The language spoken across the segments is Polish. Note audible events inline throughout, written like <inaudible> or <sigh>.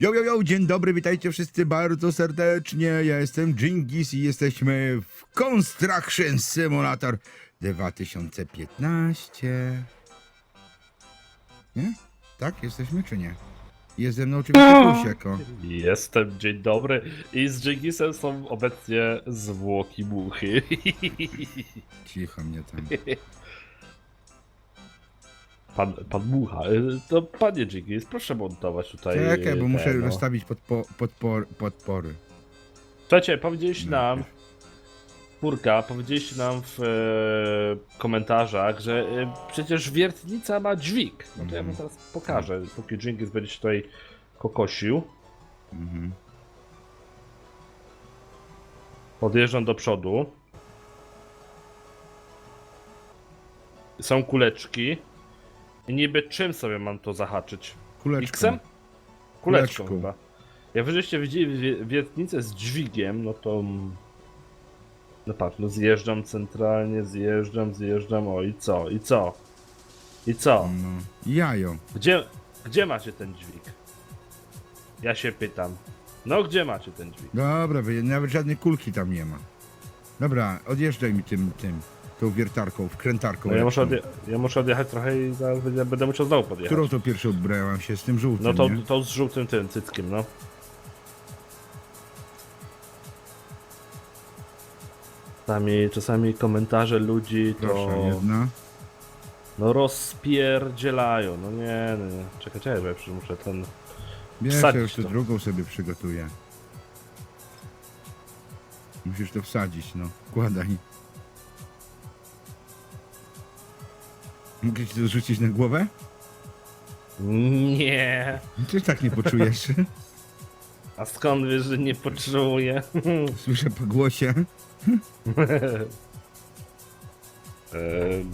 Jo, jo, jo, dzień dobry, witajcie wszyscy bardzo serdecznie. Ja jestem Jingis i jesteśmy w Construction Simulator 2015. Nie? Tak? Jesteśmy czy nie? Jest ze mną oczywiście Kusieko. Jestem, dzień dobry. I z Dżingisem są obecnie zwłoki muchy. Cicho mnie tam. <laughs> Pan, pan Mucha. y, To panie Dżingis, proszę montować tutaj. Czekaj, bo y, muszę no. rozstawić podpo, podpor, podpory. Słuchajcie, powiedzieliście No. nam, Kurka, powiedzieliście nam w e, komentarzach, że e, przecież wiertnica ma dźwig. No to ja wam Mhm. teraz pokażę, póki Dżingis będzie się tutaj kokosił. Mhm. Podjeżdżam do przodu. Są kuleczki. I niby czym sobie mam to zahaczyć? Kuleczką. Xem? Kuleczką Kuleczką. chyba. Jak wy żeście widzieli wie- wiertnicę z dźwigiem, no to... mm, No patrz, no zjeżdżam centralnie, zjeżdżam, zjeżdżam, o i co, i co? I co? No. Jajo. Gdzie, gdzie macie ten dźwig? Ja się pytam. No gdzie macie ten dźwig? Dobra, wy- nawet żadnej kulki tam nie ma. Dobra, odjeżdżaj mi tym, tym, tą wiertarką, wkrętarką. No ja, muszę odje- ja muszę odjechać trochę i zaraz będę, będę musiał znowu podjechać. Którą to pierwszą brałam się z tym żółtym, No to, nie? to z żółtym tym cyckiem, no. Czasami, czasami komentarze ludzi to Proszę, jedna. no rozpierdzielają, no nie, nie, nie. Czekaj, czekaj, bo ja przecież muszę ten... Wiesz, ja Wsadzić już to. drugą sobie przygotuję. Musisz to wsadzić, no. Kładaj. Mogę ci to rzucić na głowę? Nie, Ty tak nie poczujesz. a skąd wiesz, że nie poczuję? Słyszę po głosie.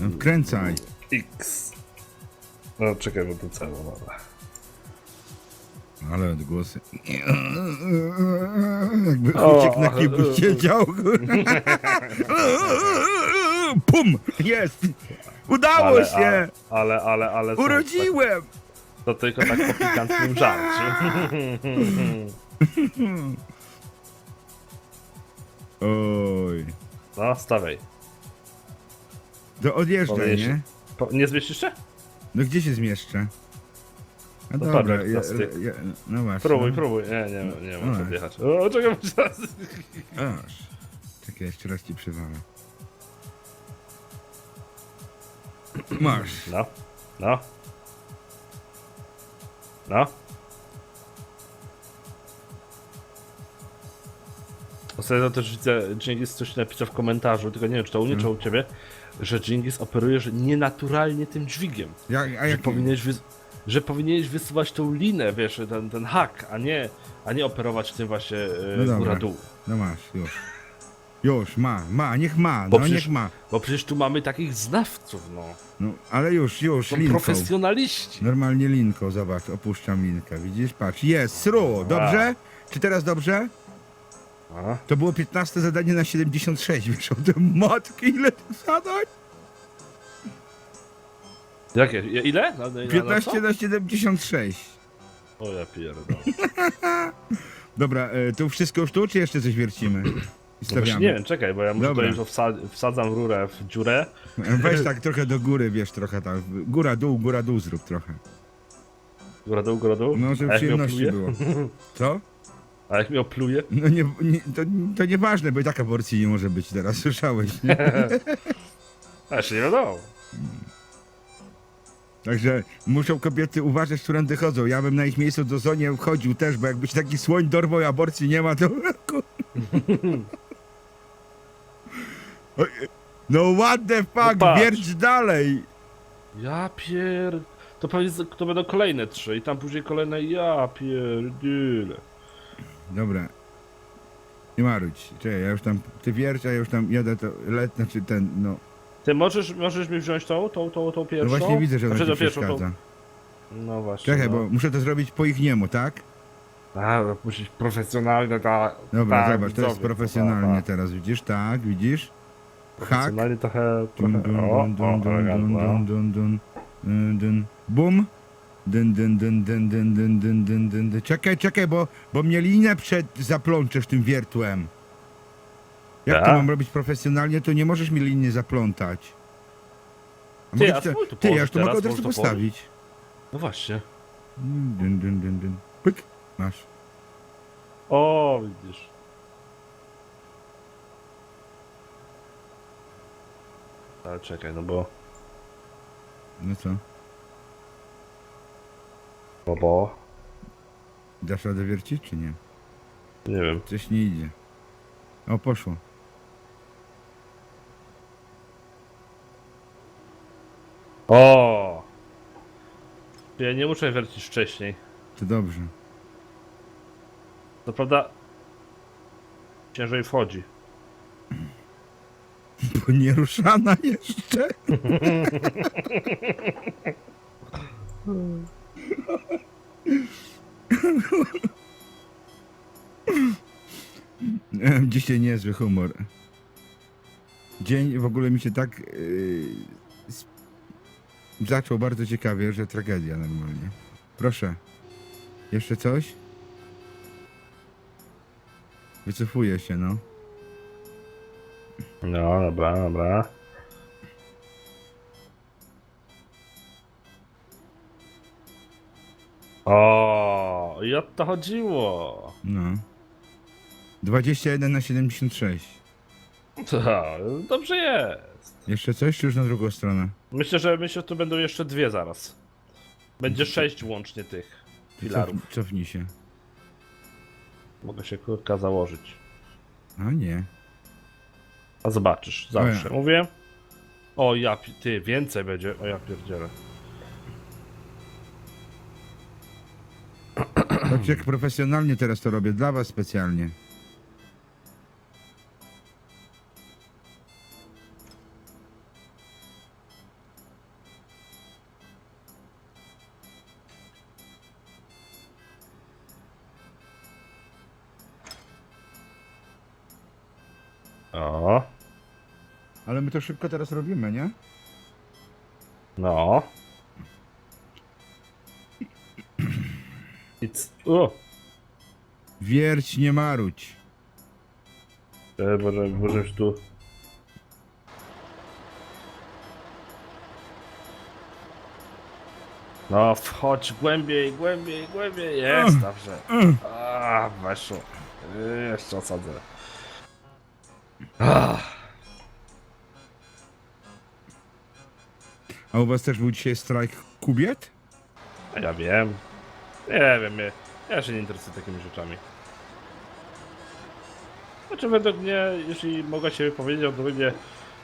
No, wkręcaj. X. No czekaj, bo to celo, dobra. Ale odgłosy. Jakby uciekł na kiblu e, <laughs> Pum! Jest! Udało ale, się! Ale, ale, ale, Urodziłem! To tylko tak po pikantnym <laughs> żarcie. Oj. No, stawej. To odjeżdżaj, nie? Po, nie zmieścisz się? No gdzie się zmieszczę? No dobra, jak ja, ja, no właśnie. Próbuj, no. próbuj. Nie, nie, nie No. muszę odjechać. O, czekaj, bo teraz... Aż. Czekaj, jeszcze raz ci przywalę. Masz. No, no. No. Ostatnio też widzę, Dżingis coś napisał w komentarzu, tylko nie wiem, czy to u mnie, czy u ciebie, że Dżingis operuje że nienaturalnie tym dźwigiem. Jak, a że, jak, powinieneś wys- że powinieneś wysuwać tą linę, wiesz, ten, ten hak, a nie, a nie operować tym właśnie e, No góra-dół. No masz, już. Już, ma, ma, niech ma, Bo no przecież- niech ma. Bo przecież tu mamy takich znawców, no. No, ale już, już, Są linką. profesjonaliści. Normalnie linką, zobacz, opuszczam linkę, widzisz? Patrz, jest, sru, dobrze? Czy teraz dobrze? A? To było 15 zadanie na 76, wiesz, o tym matki, ile tu zadać? Jakie? Ile? Na, na, na, 15 co? na 76. O ja pierdolę. <laughs> Dobra, e, to wszystko już tu, czy jeszcze coś wiercimy? I No stawiamy. nie wiem, czekaj, bo ja muszę Dobra. to wsa- wsadzam rurę w dziurę. <laughs> Weź tak trochę do góry, wiesz, trochę tak. Góra, dół, góra, dół zrób trochę. Góra dół, góra dół. No, A żeby jak przyjemności opluje? było. <laughs> Co? A jak mnie opluje? No nie, nie, to, to nieważne, bo i tak aborcji nie może być teraz, <laughs> słyszałeś, nie? A jeszcze nie wiadomo. Także muszą kobiety uważać, którędy chodzą. Ja bym na ich miejscu do zonie wchodził też, bo jakbyś taki słoń dorwał i aborcji nie ma, to... No what the fuck, patrz. wierć dalej! Ja pier... To pewnie z- to będą kolejne trzy i tam później kolejne ja pierdyle. Dobra. Nie marudź. Czekaj, ja już tam, ty wierć, a ja już tam jadę to, let, znaczy ten, no. Ty możesz, możesz mi wziąć tą, tą, tą, tą No pierwszą? właśnie widzę, że ona Znaczy, ci tą pierwszą, tą- przeszkadza. No właśnie. Czekaj, no. bo muszę to zrobić po ich niemu, tak? A, no, musi być profesjonalne, ta... Dobra, tak, zobacz, to jest profesjonalnie teraz, widzisz? Tak, widzisz? Tak. Profesjonalnie trochę... Dun, trochę dun, o, dun, dun, o, dun, elegancko. dun, dun, dun, dun, dun. Bum. Dyn, dyn, dyn, dyn, dyn, dyn, dyn, dyn, dyn, dyn. Czekaj, czekaj, bo, bo mnie linę przed zaplączesz tym wiertłem. Jak to Ja? mam robić profesjonalnie, to nie możesz mi liny zaplątać. A Ty, mogę a ci to- spróbuj tu Ty, ja położyć już to mogę teraz, od razu możesz to postawić. No właśnie. Dyn, dyn, dyn, dyn. Pyk, masz. O, widzisz. Ale czekaj, no bo... No co? Bo, bo... Dasz radę wiercić, czy nie? Nie wiem. Coś nie idzie. O, poszło. O! Ja nie muszę wiercić wcześniej. To dobrze. To prawda... Ciężej wchodzi. <laughs> Bo nie ruszana jeszcze. <laughs> Dzisiaj niezły humor. Dzień w ogóle mi się tak yy, zaczął bardzo ciekawie, że tragedia normalnie. Proszę. Jeszcze coś? Wycofuję się, no. No, dobra, dobra. O, i o to chodziło. No. 21 na 76. To, dobrze jest. Jeszcze coś, czy już na drugą stronę? Myślę, że myślę, że tu będą jeszcze dwie zaraz. Będzie sześć łącznie tych filarów. Cof, cofnij się. Mogę się kurka założyć. A nie. A zobaczysz, zawsze. O Mówię. O ja, ty, więcej będzie. O ja pierdzielę. Patrz jak profesjonalnie teraz to robię, dla was specjalnie. To szybko teraz robimy, nie? no. I c- o, Wierć, nie maruć. e, może, może już tu. No, wchodź głębiej, głębiej, głębiej. Jest, dobrze. A, weszło. Jeszcze osadzę. A u was też był dzisiaj strajk kobiet? A Ja wiem. Nie wiem, ja, ja się nie interesuję takimi rzeczami. Znaczy według mnie, jeśli mogę się wypowiedzieć, to będzie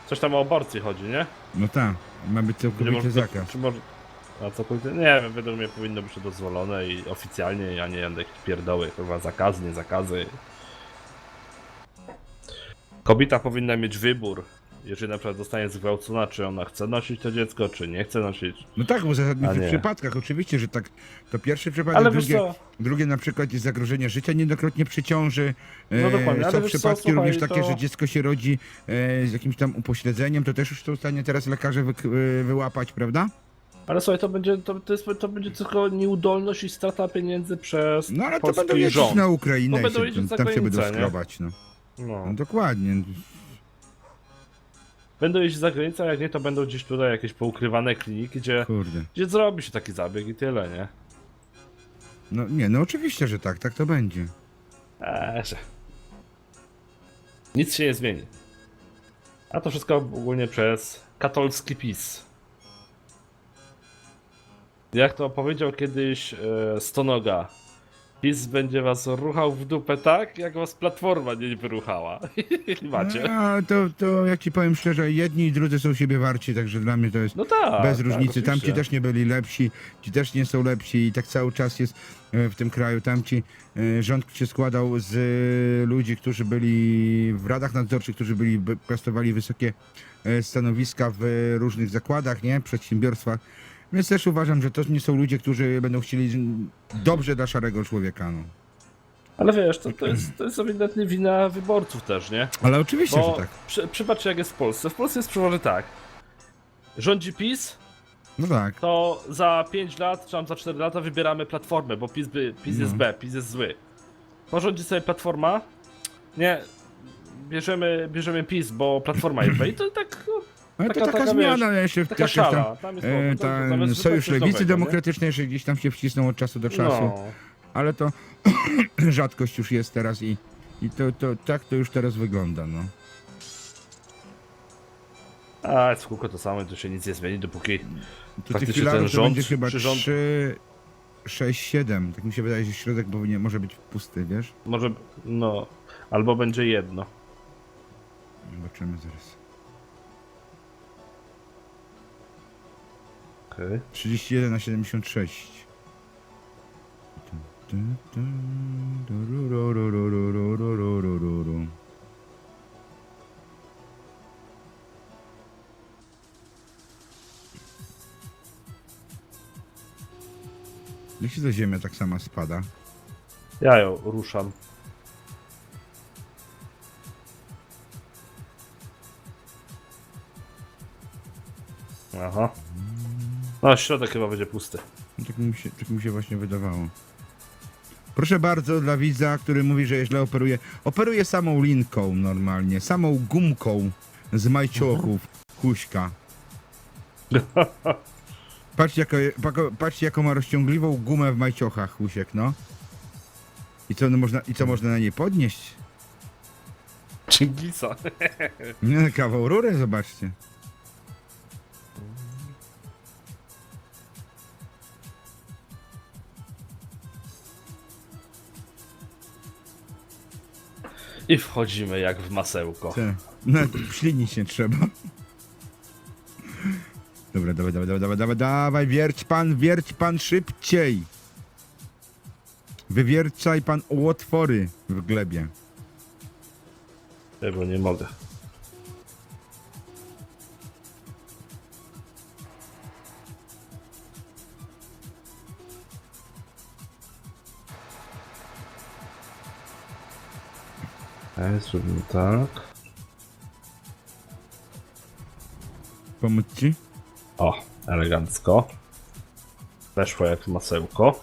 coś tam o aborcji chodzi, nie? No tak, ma być może- zakaz. Czy może... A całkowicie? Nie wiem, według mnie powinno być to dozwolone i oficjalnie, a nie jakieś pierdoły, chyba zakazy, nie zakazy. Kobieta powinna mieć wybór, jeżeli na przykład zostanie zgwałcona, czy ona chce nosić to dziecko, czy nie chce nosić. No tak, w zasadniczych A nie. przypadkach, oczywiście, że tak. To pierwszy przypadek, Ale wiesz drugie, co? drugie na przykład jest zagrożenie życia niejednokrotnie przy ciąży. No dokładnie, ale Są wiesz co, przypadki słuchaj, również takie, to- że dziecko się rodzi e, z jakimś tam upośledzeniem, to też już są w stanie teraz lekarze e, wyłapać, prawda? Ale słuchaj, to będzie, to, to, jest, to będzie tylko nieudolność i strata pieniędzy przez No ale to polski będą jeździć rząd. na Ukrainę i będą się, jeździć za tam się będą nie? skrobać, no. No. no. Dokładnie. Będą jeździć za granicę, a jak nie, to będą gdzieś tutaj jakieś poukrywane kliniki, gdzie, Kurde. gdzie zrobi się taki zabieg i tyle, nie? No nie, no oczywiście, że tak, tak to będzie. Eee, że... Nic się nie zmieni. A to wszystko ogólnie przez katolski PiS. Jak to powiedział kiedyś e, Stonoga, PiS będzie was ruchał w dupę tak, jak was Platforma nie wyruchała. <laughs> Macie. A to, to jak ci powiem szczerze, jedni i drudzy są siebie warci, także dla mnie to jest No tak. bez tak, różnicy. Tamci oczywiście. też nie byli lepsi, ci też nie są lepsi i tak cały czas jest e, w tym kraju. Tamci e, rząd się składał z e, ludzi, którzy byli w radach nadzorczych, którzy byli, by- piastowali wysokie e, stanowiska w różnych zakładach, nie, przedsiębiorstwach. Więc też uważam, że to nie są ludzie, którzy będą chcieli dobrze dla szarego człowieka. No. Ale wiesz, to, to, jest, to jest ewidentnie wina wyborców też, nie? Ale oczywiście, Bo że tak. przy, przypatrz jak jest w Polsce. W Polsce jest przeważnie tak. Rządzi PiS, No tak. to za 5 lat, czy tam za 4 lata wybieramy platformę, bo PiS, by, PiS jest No. B, PiS jest zły. Porządzi sobie platforma? Nie. Bierzemy, bierzemy PiS, bo platforma jest B i to tak... no, Ale to Taka- zmiana wiesz, jeszcze Taka jakaś tam, szala, tam jest e, to- to- ta, zamiast Sojusz Lewicy nowego, nie? Demokratycznej jeszcze gdzieś tam się wcisnął od czasu do czasu, No. ale to <clears throat> rzadkość już jest teraz i, i to, to tak to już teraz wygląda, no. A, w kółko to samo, to się nic nie zmieni, dopóki... To tych Faktycznie filarów ten to rząd, będzie chyba czy rząd- 3, 6, 7. Tak mi się wydaje, że środek powinien, może być pusty, wiesz? Może, no... Albo będzie jedno. Zobaczymy zaraz. Okej. 31 na 76. Jak się ta ziemia tak sama spada? Ja ją ruszam. Aha. No, środek chyba będzie pusty. Tak mi, się, tak mi się właśnie wydawało. Proszę bardzo, dla widza, który mówi, że źle operuje. Operuje samą linką normalnie, samą gumką z majciochów. Kuśka. <laughs> Patrzcie, pako- patrzcie, jaką ma rozciągliwą gumę w majciochach, Husiek, no. I co, no można, I co można na niej podnieść? Chingisa. <laughs> Nie, kawał rury, zobaczcie. I wchodzimy jak w masełko. Nawet ślinić nie trzeba. Dobra, dawaj, dawaj, dawaj, dawaj, dawaj, dawaj, wierć pan, wierć pan szybciej. Wywiercaj pan otwory w glebie. Bo nie mogę. Ej, zrobimy tak. Pomóc ci? O, elegancko. Weszło jak masełko.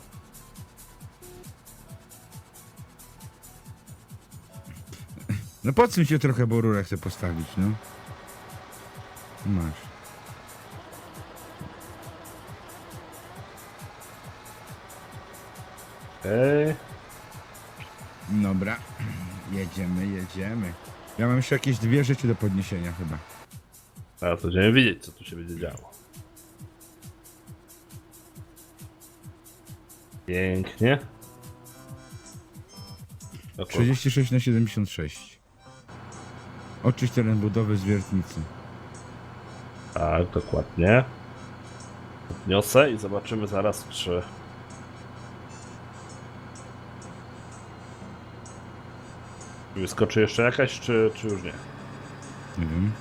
No podsuń się trochę, bo rurę chcę postawić, no. Masz. Ej, Dobra. Jedziemy, jedziemy. Ja mam jeszcze jakieś dwie rzeczy do podniesienia chyba. teraz będziemy widzieć, co tu się będzie działo. Pięknie. O kurwa. 36 na 76. Oczyść teren budowy z wiertnicy. Tak, dokładnie. Podniosę i zobaczymy zaraz, czy... Wyskoczy jeszcze jakaś, czy, czy już nie? Nie wiem.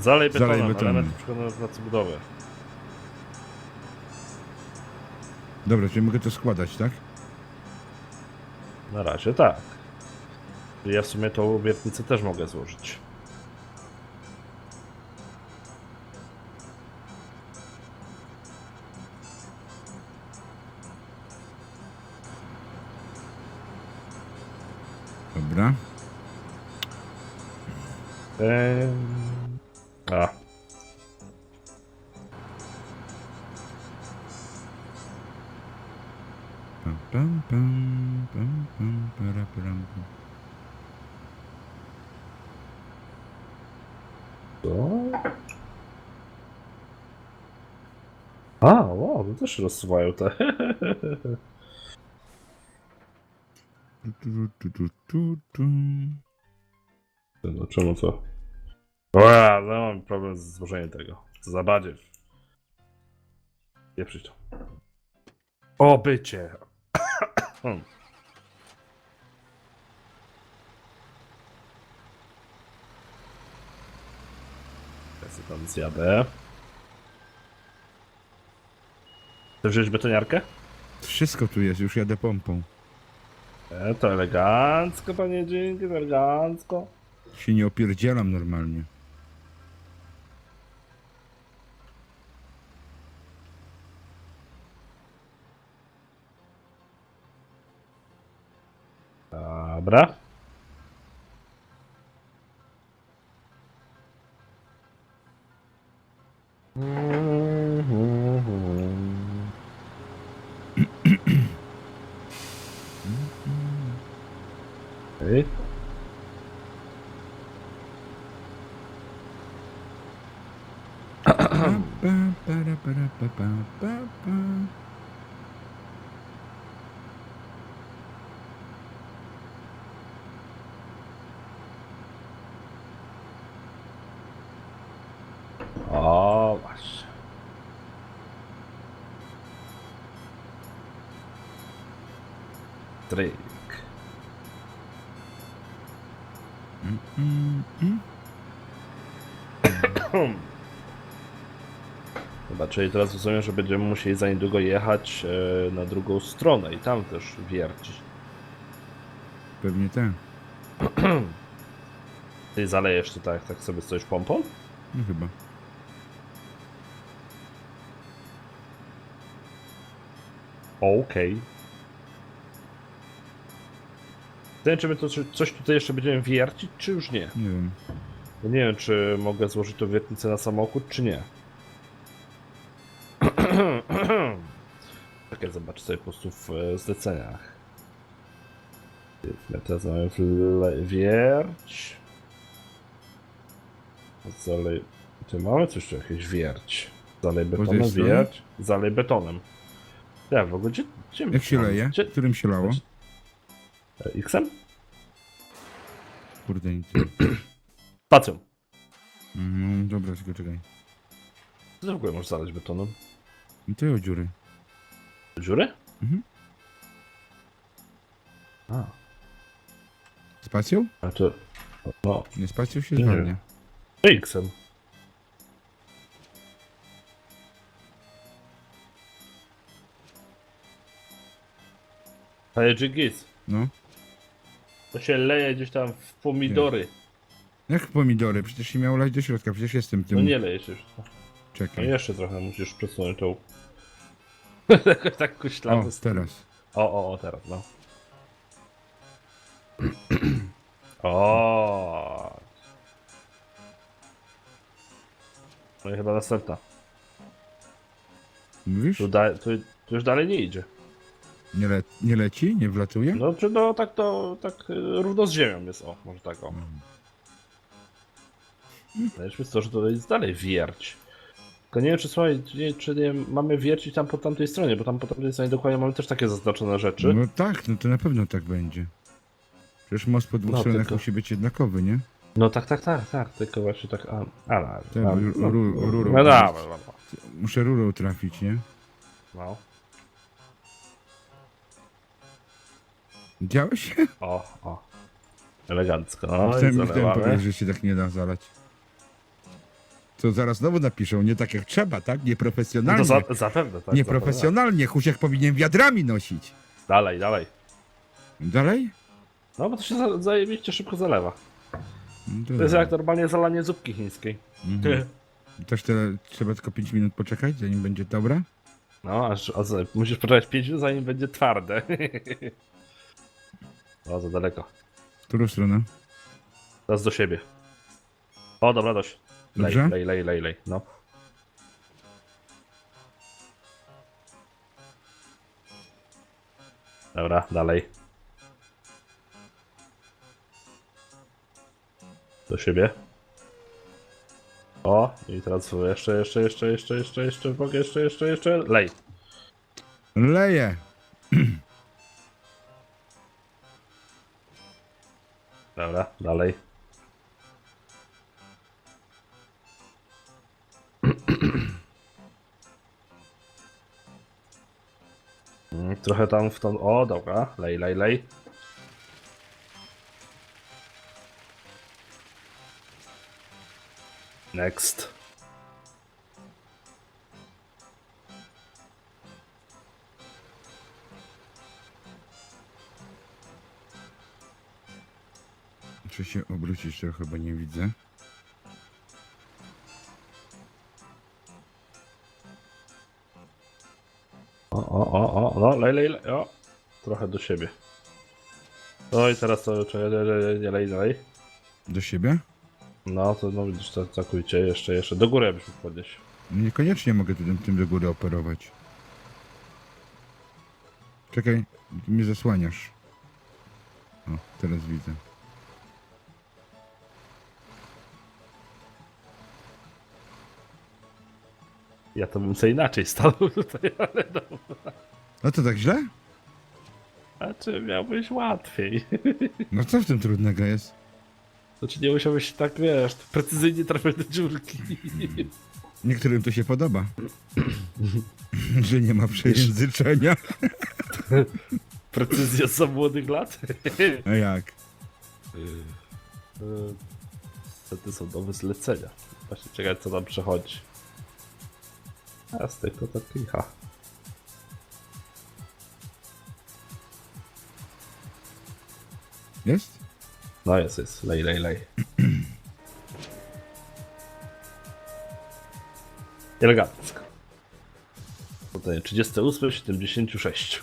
Zalej betonem, Zalej betonem. element przekonany do pracy budowy. Dobra, czyli mogę to składać, tak? Na razie tak. Ja w sumie tą wiertnicę też mogę złożyć. A, pam, para, param, pam. co? A, wow, to też rozsuwają te. Tu, tu, tu, tu, tu. No czemu to? Ja no, mam problem z złożeniem tego. Co za badziew. Nie przyjść to. O, bycie. Hmm. Ja sobie tam zjadę. Chcesz wziąć betoniarkę? Wszystko tu jest, już jadę pompą. E, to elegancko, panie dzięki, to elegancko. Się nie opierdzielam normalnie. Dobra. Okej. Pa, pa, para, para, pa, pa, pa, pa. O, właśnie. Dryk. Mm, mm. Czyli teraz rozumiem, że będziemy musieli za niedługo jechać e, na drugą stronę i tam też wiercić. Pewnie tak. Ty zalejesz to tak, tak sobie coś pompą? No chyba. Okej. Okay. czy my to czy- coś tutaj jeszcze będziemy wiercić, czy już nie? Nie wiem. Bo nie wiem, czy mogę złożyć tą wiertnicę na samochód, czy nie. <clears throat> Czekaj, zobacz sobie po prostu w e, zleceniach. Ja teraz mamy wle- wierć. Zalej... Ty mamy coś tu jakieś wierć. Zalej tej betonem, stronie? wierć. Zalej betonem. Ja w ogóle gdzie... gdzie Jak się leje? Gdzie... Którym się lało? X-em? Kurde, nic. Spacją. No dobra, tylko czekaj. Co ty w ogóle możesz zaleć betonem? No to o dziury. Dziury? Mhm. A, Spacją? a to... No, Nie spacją się Nie. zwalnia. X-em. Ale Jigis, No. To się leje gdzieś tam w pomidory. Jak pomidory? Przecież się miało lać do środka, przecież jestem tym. No nie leje się już. No Czekaj. jeszcze trochę musisz przesunąć tą... <laughs> Jakoś tak kuślamy. O, teraz. O, o, o, teraz, no. <clears throat> o. No i chyba następna. Mówisz? Tu, da, tu, tu już dalej nie idzie. Nie, le nie leci? Nie wlatuje? No, czy no tak to, tak y, równo z ziemią jest, o, może tak o. Mm. Weźmy to, że to jest dalej wierć. Tylko nie wiem, czy słuchaj, czy nie, czy nie mamy wiercić tam po tamtej stronie, bo tam po tamtej stronie dokładnie mamy też takie zaznaczone rzeczy. No tak, no to na pewno tak będzie. Przecież most po dwóch No, stronach tylko- musi być jednakowy, nie? No tak, tak, tak, tak, tylko właśnie tak, a, a, a, Tak, a ru- no, ru- rurą no to dobra, dobra, Muszę rurą trafić, nie? no. Działeś? O, o. Elegancko, no i mi zalewamy. powiedzieć, że się tak nie da zalać. To zaraz znowu napiszą, nie tak jak trzeba, tak? No to Nieprofesjonalnie. za, zapewne, tak. Nieprofesjonalnie. Husiek powinien wiadrami nosić. zapewne. Dalej, dalej. Dalej? No bo to się za, zajebiście szybko zalewa. No To jest jak normalnie zalanie zupki chińskiej. Mhm. Też tyle, trzeba tylko 5 minut poczekać, zanim będzie dobra? No, aż, aż musisz poczekać 5 minut, zanim będzie twarde. <laughs> O, za daleko. Którą stronę? Teraz do siebie. O, dobra, dość. Lej, Dobrze? lej, lej, lej, lej. No. Dobra, dalej. Do siebie. O, i teraz jeszcze, jeszcze, jeszcze, jeszcze, jeszcze, jeszcze, w bok, jeszcze, jeszcze, jeszcze, lej. Leje. <clears throat> Dobra, dalej. Mm, Trochę tam w tą... O, dobra. Lej, lej, lej. Next. Muszę się obrócić trochę, bo nie widzę. O, o, o, o, no, lej, lej, lej, o. Trochę do siebie. No i teraz to czekaj, dalej, dalej. Do siebie? No to no widzisz, całkowicie jeszcze, jeszcze. Do góry byśmy podnieść. Niekoniecznie mogę tym, tym do góry operować. Czekaj, mnie zasłaniasz. O, teraz widzę. Ja to bym co inaczej stanął <laughs> tutaj, ale no. No to tak źle? A czy miałbyś łatwiej? No co w tym trudnego jest? Znaczy nie musiałbyś tak, wiesz, precyzyjnie trafiać do dziurki. Niektórym to się podoba. <clears throat> Że nie ma przejęzyczenia. <laughs> Precyzja za młodych lat? A jak? To te są nowe zlecenia. Właśnie czekaj co tam przechodzi. A z tego to kicha. Jest? No jest, jest. Lej, lej, lej. <clears throat> Elegancko. Tutaj 38, 76.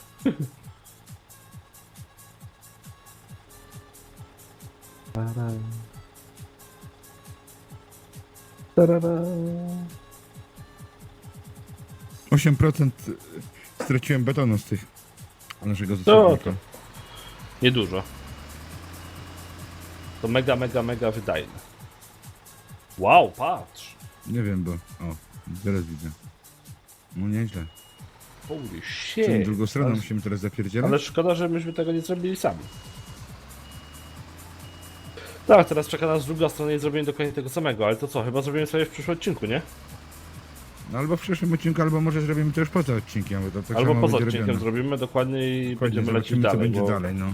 Tarara. Tarara. 8% straciłem betonu z tych naszego zasobnika. Niedużo. To mega, mega, mega wydajne. Wow, patrz! Nie wiem, bo... O, teraz widzę. No nieźle. Holy Czyli shit! drugą stroną ale, musimy teraz zapierdzielać? ale szkoda, że myśmy tego nie zrobili sami. Tak, teraz czeka nas druga strona i zrobienie dokładnie tego samego, ale to co, chyba zrobimy sobie w przyszłym odcinku, nie? No albo w przyszłym odcinku, albo może zrobimy to już poza odcinkiem, bo to tak Albo samo poza będzie odcinkiem robione. zrobimy dokładnie i Dokładnie, będziemy lecieć zobaczymy, co dalej, będzie bo dalej, no.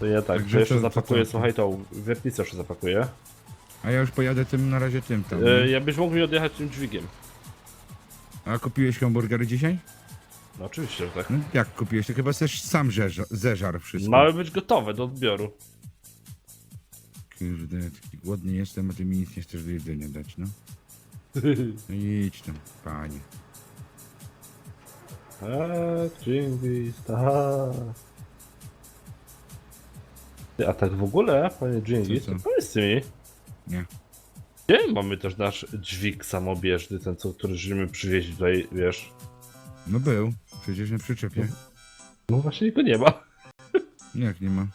to ja tak, Także to jeszcze to- to- zapakuję, to- słuchaj, tą wiertnicę jeszcze zapakuję. A ja już pojadę tym, na razie tym tam. E, ja byś mógł mi odjechać tym dźwigiem. A kupiłeś hamburgery dzisiaj? No oczywiście, że tak. No, jak kupiłeś? To chyba też sam zeżar, zeżar wszystko. Mały być gotowe do odbioru. Kurde, taki głodny jestem, a ty mi nic nie chcesz do jedzenia dać, no. Idź tam, panie. Tak, Jingis, tak. Ty, A tak w ogóle, panie Jingis, Co, to co? powiedzcie mi, Nie. gdzie mamy też nasz dźwig samobieżny, ten co, który żeśmy przywieźli tutaj, wiesz? No był, przecież na przyczepie. No właśnie go nie ma. Jak nie ma?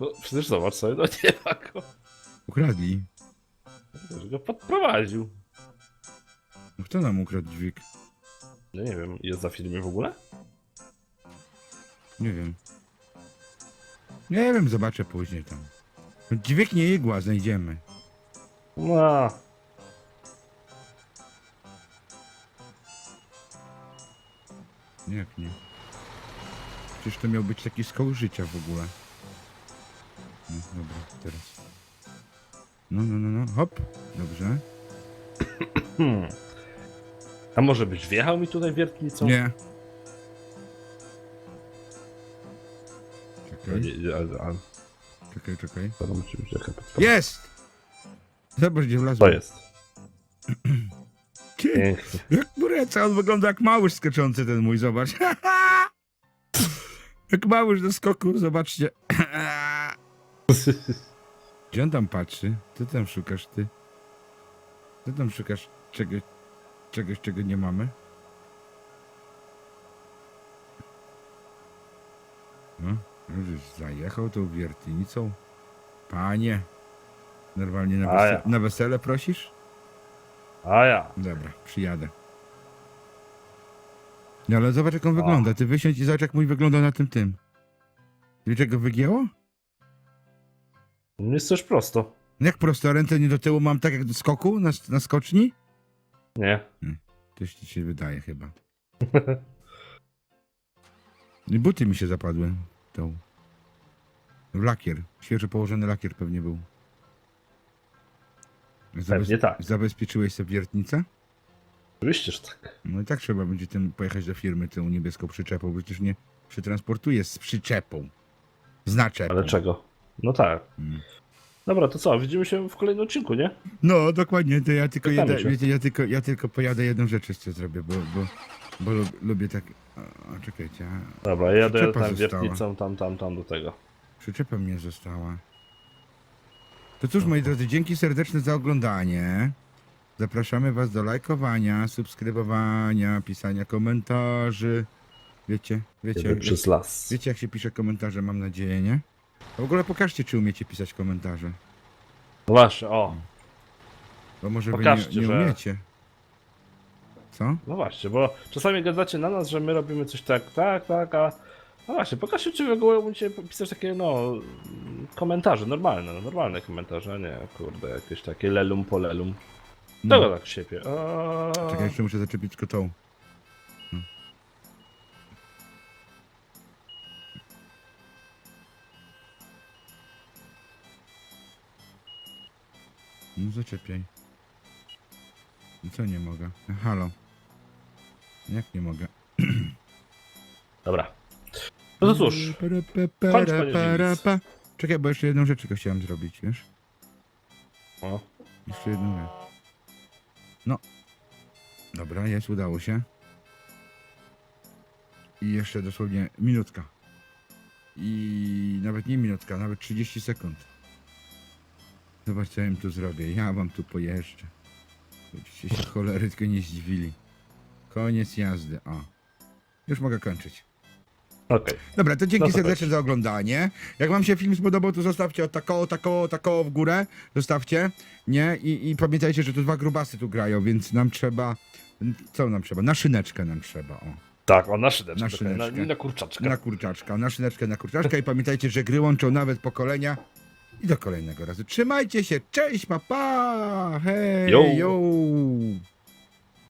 No przecież zobacz sobie, no nie ma go. Ukradli. Ktoś go podprowadził. No kto nam ukradł dźwig? No nie wiem, jest za filmie w ogóle? Nie wiem. Nie wiem, zobaczę później tam. Dźwig nie igła znajdziemy. No. Jak nie? Przecież to miał być taki skok życia w ogóle. No, dobra, teraz. No, no, no, no, hop. Dobrze. <clears throat> Hmm. A może byś wjechał mi tutaj wiertnicą? Nie. Czekaj, nie, czekaj, czekaj. to musi być jaka podpowiedź. Jest! Zobacz, gdzie To wlazłem. jest. Ty, Pięknie. Jak bureca, on wygląda jak małyż skaczący ten mój, zobacz. <laughs> jak małyż do skoku, zobaczcie. <laughs> Gdzie on tam patrzy? Ty tam szukasz, ty? Ty tam szukasz czegoś, czegoś, czego nie mamy? No, już zajechał tą wiertnicą. Panie, normalnie na, A ja. na wesele prosisz? A ja. Dobra, przyjadę. No ale zobacz jak on wygląda. Ty wysiądź i zobacz jak mój wygląda na tym tym. Wiesz czego wygięło? Nie jest też prosto. No Jak prosto ręce nie do tyłu mam tak jak do skoku na, na skoczni? Nie. Coś ci się wydaje chyba. <laughs> I buty mi się zapadły. Tą. Lakier. Świeżo położony lakier pewnie był. Pewnie tak. Zabezpieczyłeś sobie wiertnicę? Oczywiście, że tak. No i tak trzeba będzie tym pojechać do firmy tą niebieską przyczepą, bo przecież nie przetransportuje z przyczepą. Z naczepą. Ale czego? No tak. Mm. Dobra, to co? Widzimy się w kolejnym odcinku, nie? No, dokładnie, to ja tylko, Pytamy się. wiecie, ja tylko, ja tylko pojadę jedną rzecz jeszcze zrobię, bo, bo, bo lub, lubię tak... A, czekajcie, a Dobra, ja dojadę Przyczepa tam została. wiertnicą, tam, tam, tam do tego. Przyczepa mnie została. To cóż, moi drodzy, dzięki serdeczne za oglądanie. Zapraszamy Was do lajkowania, subskrybowania, pisania komentarzy. Wiecie, wiecie, Jedę przez las. wiecie jak się pisze komentarze, mam nadzieję, nie? A w ogóle pokażcie, czy umiecie pisać komentarze. No Właśnie, o. Bo może wy Pokażcie, nie, nie że- umiecie. Co? No właśnie, bo czasami gadacie na nas, że my robimy coś tak, tak, tak, a... No właśnie, pokażcie, czy w ogóle umiecie pisać takie, no... Komentarze, normalne, no, normalne komentarze, a nie, kurde, jakieś takie lelum po lelum. No. Tego tak siepie. A... Czekaj, jeszcze muszę zaczepić tylko No zaczepiaj. No co nie mogę? Halo. Jak nie mogę? <clears throat> Dobra. No to cóż, Para, pa, para, Kończ, panie para, Żywiec. pa. Czekaj, bo jeszcze jedną rzecz tylko chciałem zrobić, wiesz? o, Jeszcze jedną rzecz. No. Dobra, jest, udało się. I jeszcze dosłownie minutka. I nawet nie minutka, nawet 30 sekund. Zobacz, co ja im tu zrobię. Ja wam tu pojeżdżę. Żebyście się cholery tylko nie zdziwili. Koniec jazdy. O. Już mogę kończyć. okej. Dobra, to dzięki No to serdecznie chodź. za oglądanie. Jak wam się film spodobał, to zostawcie o tako, tako, tako w górę. Zostawcie, nie? I, I pamiętajcie, że tu dwa grubasy tu grają, więc nam trzeba... Co nam trzeba? Na szyneczkę nam trzeba, o. Tak, o, na szyneczkę. Na szyneczkę. Na, na kurczaczkę. Na kurczaczka, na szyneczkę, na kurczaczka i pamiętajcie, że gry łączą nawet pokolenia. I do kolejnego razu. Trzymajcie się, cześć, papa! Hej, Yo. yo.